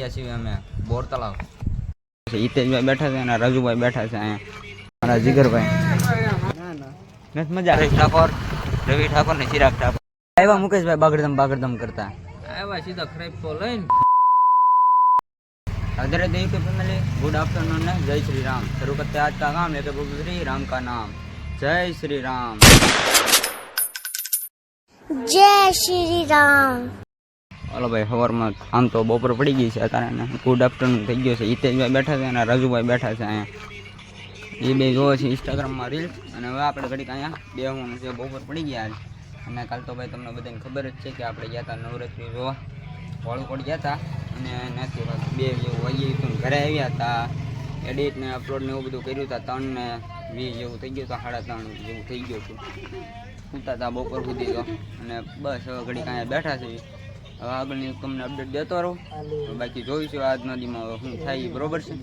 ગયા છીએ અમે બોર તળાવ હિતેશભાઈ બેઠા છે અને રાજુભાઈ બેઠા છે અહીંયા મારા જીગરભાઈ નથી મજા રવિ ઠાકોર રવિ ઠાકોર ને ચિરાગ ઠાકોર આવ્યા મુકેશભાઈ બાગડધમ બાગડધમ કરતા આવ્યા સીધા ખરાબ તો લઈને अदर देव के फैमिली गुड आफ्टरनून है जय श्री राम शुरू करते हैं आज का काम लेके प्रभु श्री राम का नाम जय श्री राम जय श्री राम હાલો ભાઈ, સવારમાં આમ તો બપોર પડી ગઈ છે, અત્યારે ગુડ આફ્ટરનૂન થઈ ગયો છે. હિતેશભાઈ બેઠા છે અને રાજુભાઈ બેઠા છે અહીંયા. એ બે જોવે છે ઇન્સ્ટાગ્રામમાં રીલ્સ અને હવે આપણે ઘડીક અહીંયા બે હું છે, બપોર પડી ગયા અને કાલ તો ભાઈ તમને બધાને ખબર જ છે કે આપણે ગયા હતા નવરાત્રિ જોવા. વાળુકોટ ગયા હતા અને નથી બે જેવું વાગી હતું ઘરે આવ્યા હતા એડિટ ને અપલોડ ને એવું બધું કર્યું હતા ત્રણ ને વીસ જેવું થઈ ગયું હતું સાડા ત્રણ જેવું થઈ ગયું હતું સૂતા હતા બપોર સુધી તો. અને બસ હવે ઘડીક અહીંયા બેઠા છે. હવે આગળની તમને અપડેટ દેતો રહો. બાકી જોઈશું આજ નદીમાં શું થાય એ બરોબર છે.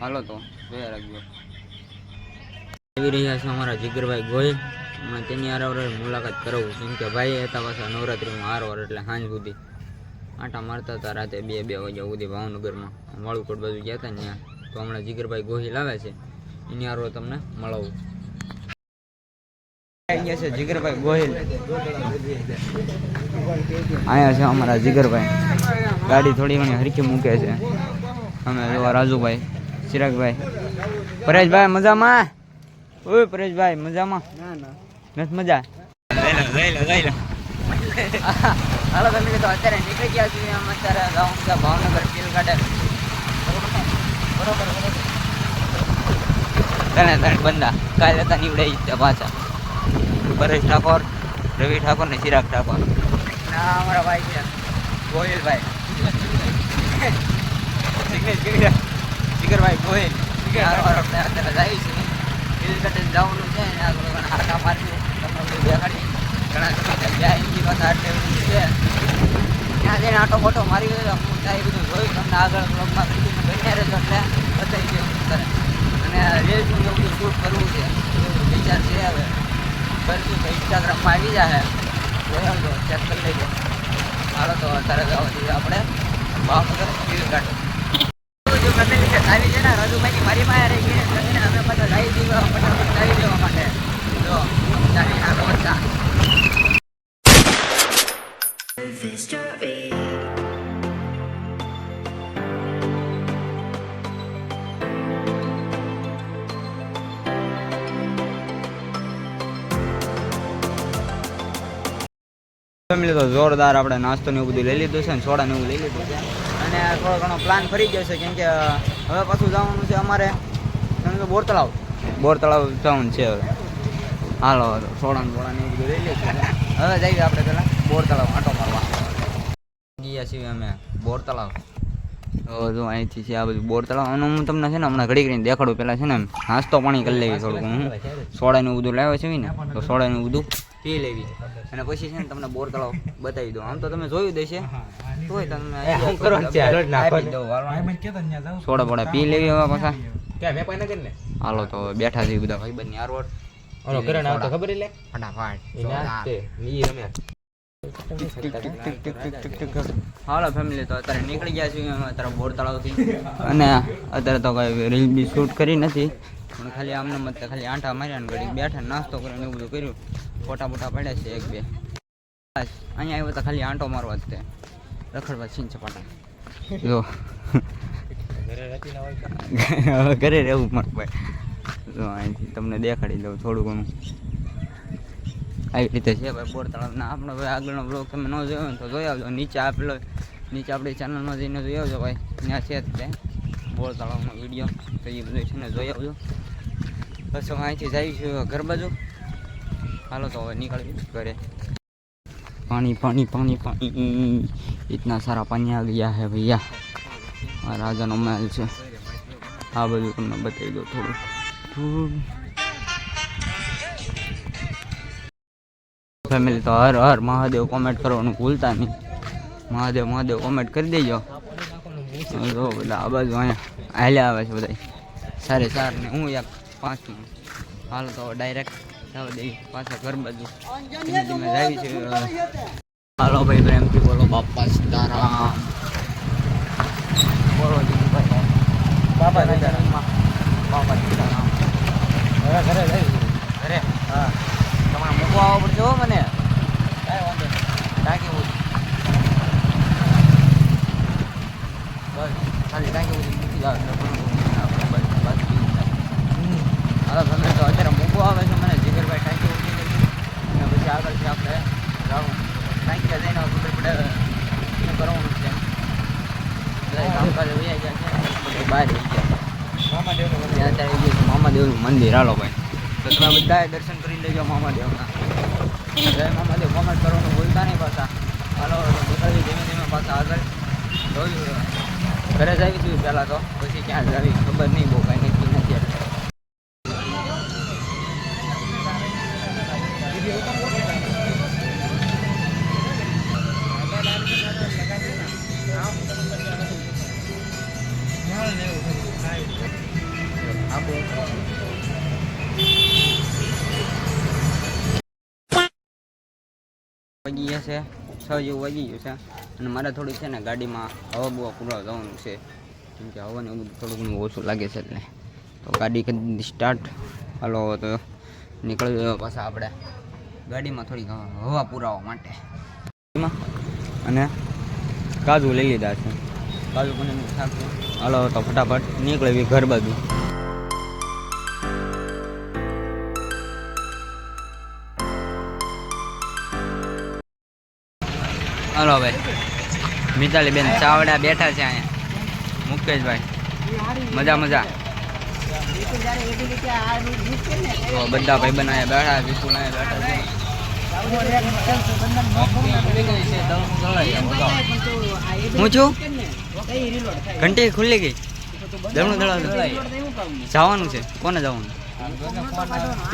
હાલો તો જોયા રાખજો. આવી રહ્યા છે અમારા જીગરભાઈ ગોયલ હમણાં તેની હારે મુલાકાત કરાવું કેમ કે ભાઈ હતા પાછા નવરાત્રિમાં હારવાર એટલે સાંજ સુધી આટા મારતા હતા રાતે બે બે વાગ્યા સુધી ભાવનગરમાં. વાળુકોટ બાજુ ગયા હતા ને ત્યાં. તો હમણાં જીગરભાઈ ગોહિલ આવે છે. એની હારો તમને મળાવું. અહીંયા છે જીગરભાઈ ગોહિલ. અહીંયા છે અમારા જીગરભાઈ. ગાડી થોડી ઘણી હરખી મૂકે છે. અમે જોવા રાજુભાઈ ચિરાગભાઈ. પરેશભાઈ મજામાં? ઓય પરેશભાઈ મજામાં? નથી મજા? હાલો તમે તો અત્યારે નીકળી ગયા છીએ અમે અત્યારે ગાઉં છે ભાવનગર સ્ટીલ ગાર્ડન. બરોબર બરોબર. તને તને બંદા કાલે હતા નીવડે પાછા. પરેશ ઠાકોર રવિ ઠાકોર ને ચિરાગ ઠાકોર. ના અમારા ભાઈ છે. ગોહિલભાઈ. જીગરભાઈ ગોહિલ. જાય છે. હિલ કટે જવાનું છે ને આગળ ઘણા હાટા મારી તમને દેખાડી. ઘણા સમય જાય પાસે આટલે છે. ત્યાં જઈને આટો ફોટો મારી ગયો હું ત્યાં બધું જોયું. તમને આગળ બ્લોગમાં કન્ટિન્યુ બન્યા રહેજો એટલે બતાવી કરે અને રીલ્સનું એવું બધું શૂટ કરવું છે. વિચાર છે હવે. કરશું, તો ઇન્સ્ટાગ્રામમાં આવી જાય જોયો ચેક કરી લેજો હાલો, તો જવા દઈએ આપણે ભાવનગર સ્ટીલ ગાર્ડન જો ફેમિલી છે આવી છે ને મારી માયા રહી ગઈ છે અમે બધા લાવી દીધા ફટાફટ લાવી દેવા માટે. જો ચાલી રોચા ફેમિલી તો જોરદાર આપણે નાસ્તો ને એવું બધું લઈ લીધું છે ને સોડા ને એવું લઈ લીધું છે. અને થોડો ઘણો પ્લાન ફરી ગયો છે કેમ કે હવે પાછું જવાનું છે અમારે. કેમ કે બોર તળાવ બોર તળાવ જવાનું છે હવે. હાલો સોડા ને સોડા ને એવું બધું લઈ લઈશું હવે જઈએ આપણે પેલા બોર તળાવ આટો મારવા. ગયા છીએ અમે બોર તળાવ તો જો અહીંથી છે આ બધું બોર તળાવ અને હું તમને છે ને હમણાં ઘડી કરીને દેખાડું. પહેલાં છે ને નાસ્તો પાણી કરી લેવી થોડુંક હું. સોડાનું બધું લાવ્યો છે ને? તો સોડાનું બધું પી લેવી અને પછી છે ને તમને બોર તળાવ બતાવી દઉં. આમ તો તમે જોયું દેશે તોય તમને સોડા બોડા પી લેવી હવે પાછા. હાલો તો બેઠા છે બધા ભાઈ બંને આરવડ હાલો ફેમિલી તો અત્યારે નીકળી ગયા છીએ અત્યારે બોર તળાવથી. અને અત્યારે તો કઈ રીલ બી શૂટ કરી નથી. પણ ખાલી આમને મત ખાલી આંટા માર્યા ને ઘડી બેઠા નાસ્તો કરીને એવું બધું કર્યું. ફોટા મોટા પડ્યા છે એક બે. બસ અહીંયા આવ્યો તો ખાલી આંટો મારવા જ તે. રખડવા છીન ચપાટા જો. ઘરે રહેવું પણ ભાઈ જો અહીંથી તમને દેખાડી દઉં થોડું ઘણું. આવી રીતે છે ભાઈ બોર તળાવના આપણો ભાઈ આગળનો બ્લોગ તમે ન જોયો ને તો જોઈ આવજો. નીચે આપેલો નીચે આપણી ચેનલમાં જઈને જોઈ આવજો ભાઈ. ત્યાં છે જ તે. બોર તળાવનો વીડિયો તો એ બધું છે ને જોઈ આવજો. બસ હું અહીંથી જઈશું ઘર બાજુ. હાલો તો હવે નીકળવી ઘરે. પાણી પાણી પાણી પાણી. ઇતના સારા પાણી આ ગયા હે ભૈયા. આ રાજાનો મહેલ છે. આ બધું તમને બતાવી દો થોડું. ફેમિલી તો હર હર મહાદેવ કોમેન્ટ કરવાનું ભૂલતા નહીં. મહાદેવ મહાદેવ કોમેન્ટ કરી દેજો. જો બધા આ બાજુ અહીંયા હાલ્યા આવે છે બધા સારે, સાર ને હું એક પાંચ હાલ તો direct kalau BBM di bolo bapak sekarang. Bolo di bapak bapak di bapak di sana. Kere kere. Kere? Kere kere kere kere kere kere kere kere મંદિર હાલો ભાઈ. તો તમે બધાએ દર્શન કરી લેજો મામાદેવના જય મામાદેવ કોમેન્ટ કરવાનું ભૂલતા નહીં પાછા. હાલો બધાથી ધીમે ધીમે પાછા આગળ જોયું ઘરે જ આવી છું પહેલાં તો. પછી ક્યાં જાવી ખબર નહીં બહુ કાંઈ નક્કી નથી ગયા છે, છ જેવું વાગી ગયું છે. અને મારે થોડુંક છે ને ગાડીમાં હવા બવા પૂરા જવાનું છે. કેમ કે હવાનું એવું થોડું ઘણું ઓછું લાગે છે એટલે. તો ગાડી કદી સ્ટાર્ટ હાલો તો નીકળી પાછા આપણે. ગાડીમાં થોડીક હવા પુરાવા માટે. અને કાજુ લઈ લીધા છે. કાજુ પણ હાલો તો ફટાફટ નીકળવી ઘર બાજુ. હાલો ભાઈ. મિતાલી બેન ચાવડા બેઠા છે અહીંયા. મુકેશભાઈ. મજા મજા. બધા ભાઈ બનાયા બેઠા, વિપુલ અહીંયા બેઠા હું છું? ઘંટી ખુલ્લી ગઈ. દમણું દળા જવાનું છે. કોને જવાનું?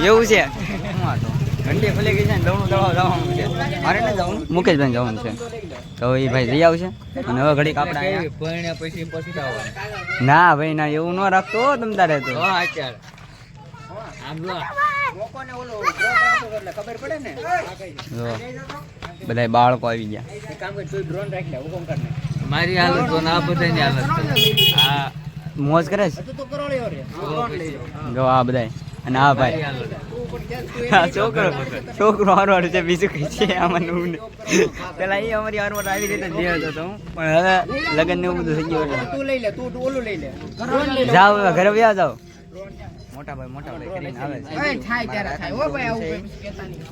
એવું છે. શું તો ઘંટી ખુલ્લી ગઈ છે ને દળવા જવાનું છે. મારે ને જવાનું. મુકેશભાઈ જવાનું છે. તો એ ભાઈ જઈ આવશે. અને હવે ઘડીક આપણે પછી ના ભાઈ ના એવું ન રાખતો તમ તારે તો આમ લો બધા બાળકો આવી ગયા. મારી હાલત તો ના બધાની હાલત આ મોજ કરે છે? જો આ બધા અને આ ભાઈ. આ છોકરો. છોકરો હારવાડ છે બીજું કઈ છે આમાં નવું પેલા એ અમારી હારવાડ આવી રીતે જ હતો પણ હવે લગ્ન ને એવું બધું થઈ ગયું એટલે. જાઓ હવે ઘરે વ્યા જાવ. મોટા ભાઈ મોટા ભાઈ કરીને આવે છે.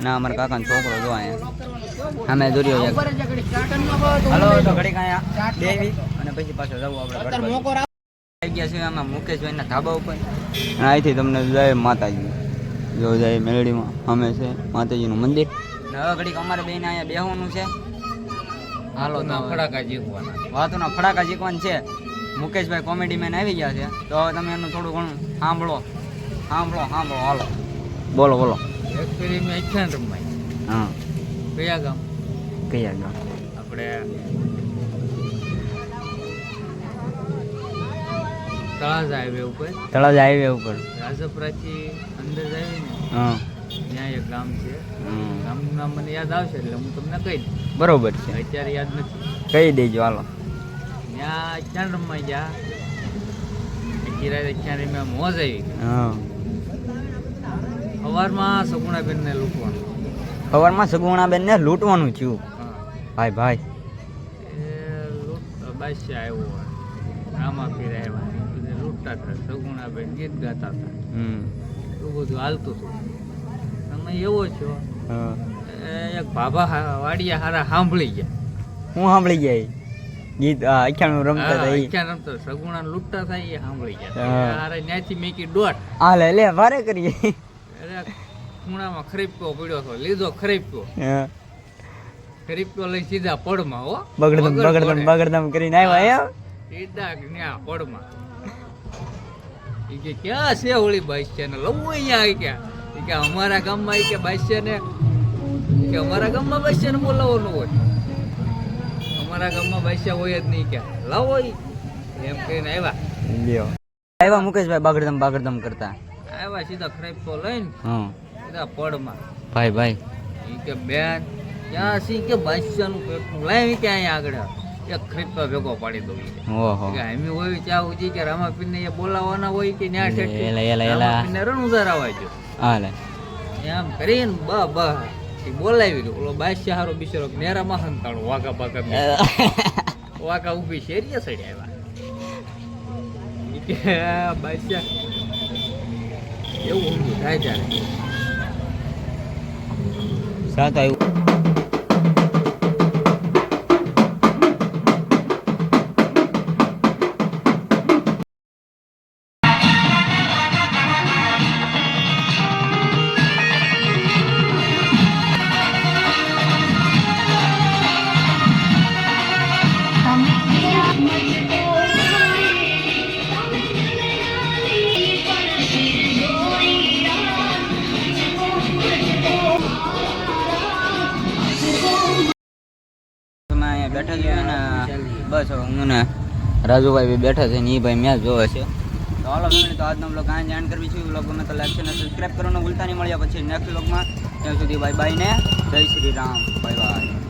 ના અમારા કાકાનો છોકરો જો અહીંયા. અમે દોર્યો હાલો તો અને પછી પાછો જવું આપણે ઘર. આવી ગયા છે આમાં મુકેશભાઈના ધાબા ઉપર. અહીંથી તમને જય માતાજી. જો જય મેલડીમાં અમે છે માતાજીનું મંદિર. હવે ઘડીક અમારે બેન અહીંયા બેહવાનું છે. હાલો તો ના ફડાકા જીતવાના. વાતોના ફડાકા જીકવાના છે. મુકેશભાઈ કોમેડી મેન આવી ગયા છે. તો હવે તમે એનું થોડું ઘણું સાંભળો. સાંભળો સાંભળો હાલો. બોલો બોલો. એકચુઅલી મેં ઈચ્છા રમાય. હા. કયા ગામ? કયા ગામ? આપણે તળાજ હાઈવે ઉપર. તળાજ હાઈવે ઉપર. રાજપરાથી અંદર જાય ને ત્યાં એક ગામ છે. ગામનું નામ મને યાદ આવશે એટલે હું તમને કહી દઉં. બરોબર છે. અત્યારે યાદ નથી. કહી દેજો હાલો. ત્યાં ક્યાં રમવા ગયા. કિરાય ક્યાં રમ્યા મોજ આવી. સવારમાં સવારમાં સગુણાબેનને લૂંટવાનું. સવારમાં સગુણાબેન ને લૂંટવાનું થયું? ભાઈ ભાઈ. બાદશાહ આવ્યો રામા ફેર આવ્યા. લૂંટતા હતા. સગુણાબેન ગીત ગાતા હતા. હમ. એવું બધું હાલતું હતું. તમે એવો છો. એક બાબા વાડિયા હારા સાંભળી ગયા. હું સાંભળી ગયા ગીત અખ્યાણું રમતા હતા ઈ. રમતા સગુણા લૂંટતા થાય એ સાંભળી ગયા. હારે ત્યાંથી મેકી દોટ. હાલે લે લે વારે કરીએ. અરે ખૂણામાં ખરીપકો પડ્યો હતો. લીધો ખરીપકો ખરીપકો લઈ સીધા પડમાં હો. બગડદમ બગડદમ બગડદમ કરીને આવ્યા એમ? સીધા ન્યા પડમાં. કે ક્યાં છે હોળી બાઈસ્યા ને લવું અહીંયા આવી ક્યાં એ કે અમારા ગામમાં એ કે બાઈસ્યા ને કે અમારા ગામમાં બાઈસ્યા ને બોલાવવાનું હોય. અમારા ગામમાં બાઈસ્યા હોય જ નહીં ક્યાં લાવો એમ કહીને આવ્યા લ્યો. આવ્યા મુકેશભાઈ બાગડધમ બાગડધમ કરતા. આવ્યા સીધા ખરીપ્યો લઈને હા. સીધા પડમાં. ભાઈ ભાઈ. એ કે બેન ક્યાં સી કે બાદશાહનું પેટનું. લાવી કે અહીંયા આગળ. એક ખરીદવા ભેગો પાડી દઉં કે. હોય ચા ઉજી કે રામાપીરને એ બોલાવવાના હોય કે ન્યા. રામાપીરને રણ ઉતારવા જો. હા લે. એમ કરીને બ બ બોલાવી દઉં ઓલો બાદશાહ હારો બિચારો નેરા માં હંતાણું વાઘા બાઘા વાઘા ઊભી શેરીએ સડી આવ્યા કે બાદશાહ એવું ઊંધું થાય ત્યારે? સાત આવ્યું બેઠા છે ને બસ હવે હું ને રાજુભાઈ બી બેઠા છે ને એ ભાઈ મેચ જોવે છે. તો હાલો ફેમિલી, તો આજનો બ્લોગ આ જાણ કરવી છે. બ્લોગ તો લાઈક છે ને સબસ્ક્રાઈબ કરવાનું ભૂલતા નહીં. મળ્યા પછી નેક્સ્ટ બ્લોગમાં ત્યાં સુધી બાય બાય ને. જય શ્રી રામ. Bye bye